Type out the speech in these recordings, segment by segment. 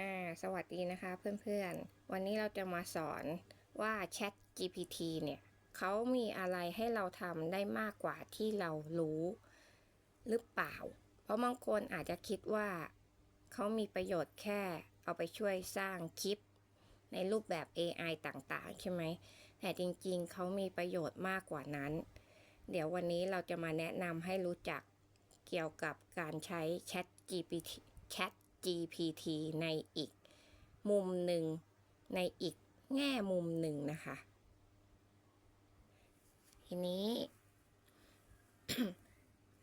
อ่าสวัสดีนะคะเพื่อนๆ วันนี้เราจะมาสอนว่า Chat GPT เนี่ยเขามีอะไรให้เราทำได้มากกว่าที่เรารู้หรือเปล่า เพราะบางคนอาจจะคิดว่าเขามีประโยชน์แค่เอาไปช่วยสร้างคลิป ในรูปแบบ AI ต่างๆ ใช่ไหม แต่จริงๆ เขามีประโยชน์มากกว่านั้น เดี๋ยววันนี้เราจะมาแนะนำให้รู้จักเกี่ยวกับการใช้ Chat GPT Chat GPT ในอีกมุมหนึ่ง ในอีกแง่มุมหนึ่งนะคะ ทีนี้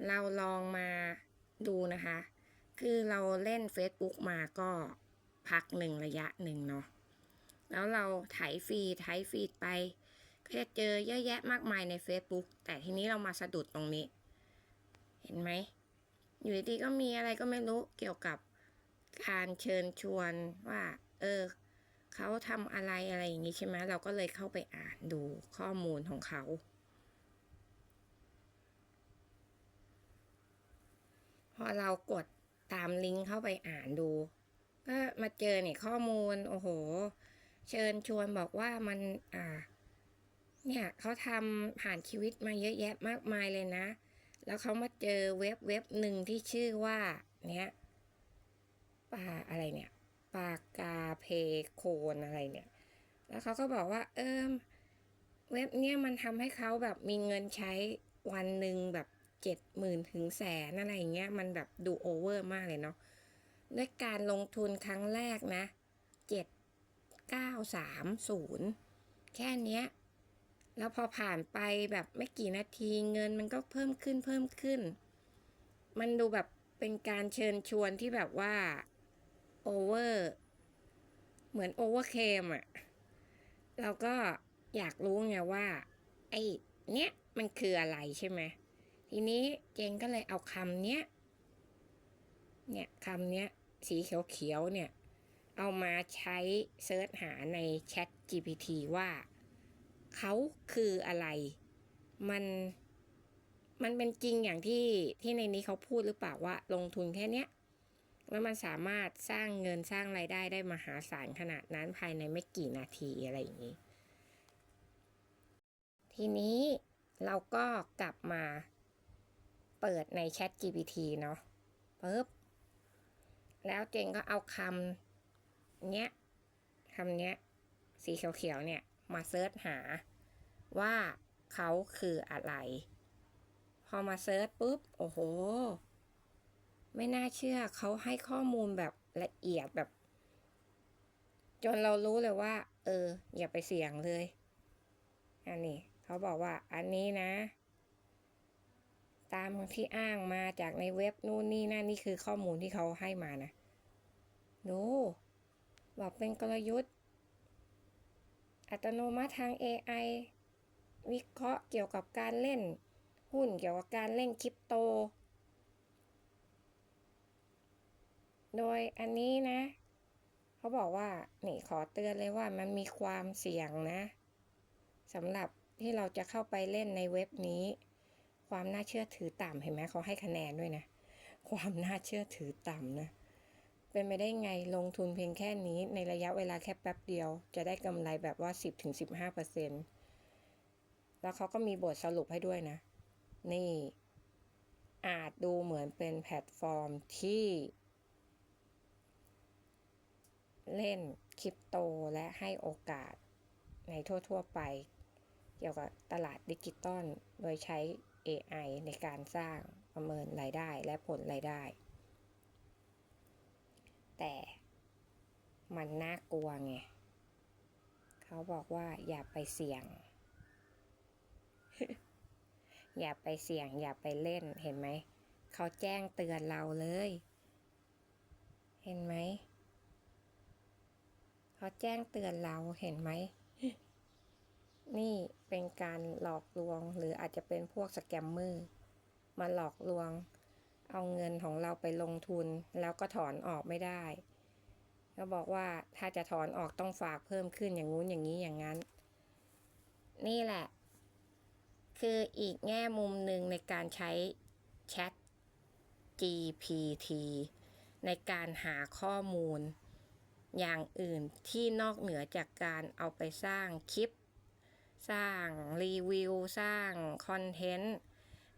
เราลองมาดูนะคะ คือเราเล่น Facebook มาก็พักหนึ่งระยะหนึ่งเนาะ แล้วเราไถฟีดไถฟีดไป ก็จะเจอเยอะแยะมากมายใน Facebook แต่ทีนี้เรามาสะดุดตรงนี้ เห็นไหม อยู่ดีๆก็มีอะไรก็ไม่รู้เกี่ยวกับ การเชิญชวนว่า เออเขาทำอะไรอะไรอย่างนี้ใช่ไหมเราก็เลยเข้าไปอ่านดูข้อมูลของเขา พอเรากดตามลิงก์เข้าไปอ่านดู ก็มาเจอเนี่ยข้อมูล โอ้โห เชิญชวนบอกว่ามันอ่า เนี่ยเขาทำผ่านชีวิตมาเยอะแยะมากมายเลยนะ แล้วเขามาเจอเว็บเว็บหนึ่งที่ชื่อว่า เนี่ย ปลาอะไรเนี่ยปลากาเพโคนอะไรเนี่ย แล้วเขาก็บอกว่า เออเว็บเนี่ยมันทำให้เขาแบบมีเงินใช้วันหนึ่งแบบเจ็ดหมื่นถึงแสนอะไรอย่างเงี้ยมันแบบดูโอเวอร์มากเลยเนาะด้วยการลงทุนครั้งแรกนะเจ็ดเก้าสามศูนย์แค่เนี้ย แล้วพอผ่านไปแบบไม่กี่นาทีเงินมันก็เพิ่มขึ้นเพิ่มขึ้น มันดูแบบเป็นการเชิญชวนที่แบบว่า โอเวอร์เหมือนโอเวอร์เคมอะเราก็อยากรู้ไงว่า ไอ้เนี้ยมันคืออะไรใช่ไหมทีนี้เจงก็เลยเอาคำเนี้ยเนี่ยคำเนี้ยสีเขียวๆเนี่ย เอามาใช้เซิร์ชหาใน Chat GPT ว่าเขาคืออะไร มัน มันเป็นจริงอย่างที่ที่ในนี้เขาพูดหรือเปล่าว่าลงทุนแค่เนี้ย แล้วมันสามารถสร้างเงินสร้างไรายได้ได้มหาศาลขนาดนั้นภายในไม่กี่นาทีอะไรอย่างนี้ ทีนี้เราก็กลับมาเปิดใน Chat GPT เนาะปึ๊บ แล้วเจงก็เอาคำเนี้ยคำเนี้ย สีเขียวๆเนี่ย มาเซิร์ชหาว่าเขาคืออะไร พอมาเซิร์ชปุ๊บ โอ้โห ไม่น่าเชื่อเขาให้ข้อมูลแบบละเอียดแบบ จนเรารู้เลยว่า เออ อย่าไปเสี่ยงเลย อันนี้เขาบอกว่าอันนี้นะ ตามที่อ้างมาจากในเว็บนู่นนี่นั่นนี่คือข้อมูลที่เขาให้มานะดูบอกเป็นกลยุทธ์ อัตโนมัติทาง AI วิเคราะห์เกี่ยวกับการเล่น หุ้นเกี่ยวกับการเล่นคริปโต โดยอันนี้นะ เขาบอกว่า นี่ขอเตือนเลยว่ามันมีความเสี่ยงนะสำหรับที่เราจะเข้าไปเล่นในเว็บนี้ ความน่าเชื่อถือต่ำเห็นไหมเขาให้คะแนนด้วยนะ ความน่าเชื่อถือต่ำนะเป็นไปได้ไงลงทุนเพียงแค่นี้ในระยะเวลาแค่แป๊บเดียว จะได้กำไรแบบว่า 10-15%เปอร์เซ็นต์แล้วเขาก็มีบทสรุปให้ด้วยนะ นี่อาจดูเหมือนเป็นแพลตฟอร์มที่ เล่นคริปโตและให้โอกาสในทั่ว ๆ ไป เกี่ยวกับตลาดดิจิตอลโดยใช้ AI ในการสร้างประเมินรายได้และผลรายได้ แต่มันน่ากลัวไง เขาบอกว่าอย่าไปเสี่ยง อย่าไปเสี่ยง อย่าไปเล่นเห็นไหม เขาแจ้งเตือนเราเลย เห็นไหม เขาแจ้งเตือนเราเห็นไหม นี่เป็นการหลอกลวงหรืออาจจะเป็นพวกสแกมเมอร์มาหลอกลวง เอาเงินของเราไปลงทุนแล้วก็ถอนออกไม่ได้ก็บอกว่าถ้าจะถอนออกต้องฝากเพิ่มขึ้นอย่างงู้นอย่างนี้อย่างนั้น นี่แหละ คืออีกแง่มุมหนึ่งในการใช้ Chat GPT ในการหาข้อมูล อย่างอื่นที่นอกเหนือจากการเอาไปสร้างคลิป สร้างรีวิว สร้างคอนเทนต์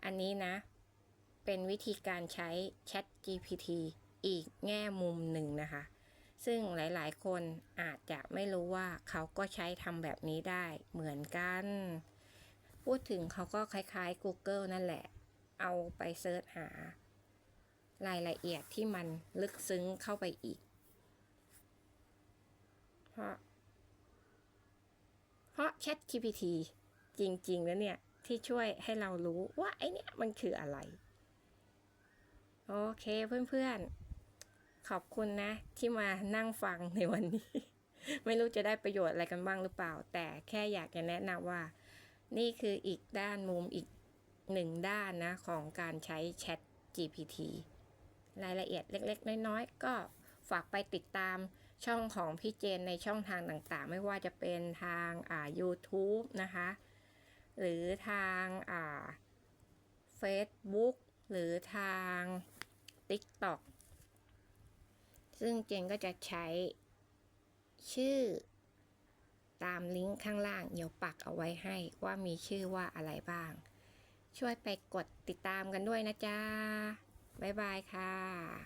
อันนี้นะ เป็นวิธีการใช้ Chat GPT อีกแง่มุมหนึ่งนะคะ ซึ่งหลายๆ คนอาจจะไม่รู้ว่าเขาก็ใช้ทำแบบนี้ได้เหมือนกัน พูดถึงเขาก็คล้ายๆ Google นั่นแหละ เอาไปเซิร์ชหารายละเอียดที่มันลึกซึ้งเข้าไปอีก ราะ เพราะ Chat GPT จริง ๆ แล้วเนี่ย ที่ช่วยให้เรารู้ว่าไอเนี่ยมันคืออะไร โอเคเพื่อนๆ ขอบคุณนะ ที่มานั่งฟังในวันนี้ ไม่รู้จะได้ประโยชน์อะไรกันบ้างหรือเปล่า แต่แค่อยากจะแนะนำว่า นี่คืออีกด้านมุมอีกหนึ่งด้านนะ ของการใช้ Chat GPT รายละเอียดเล็ก ๆ น้อย ๆ ก็ฝากไปติดตาม ช่องของพี่เจนในช่องทางต่างๆ ไม่ว่าจะเป็นทางอ่า YouTube นะคะ หรือทางอ่า Facebook หรือทาง TikTok ซึ่งเจนก็จะใช้ชื่อตามลิงก์ข้างล่างเดี๋ยวปักเอาไว้ให้ว่ามีชื่อว่าอะไรบ้าง ช่วยไปกดติดตามกันด้วยนะจ๊ะ บ๊ายบายค่ะ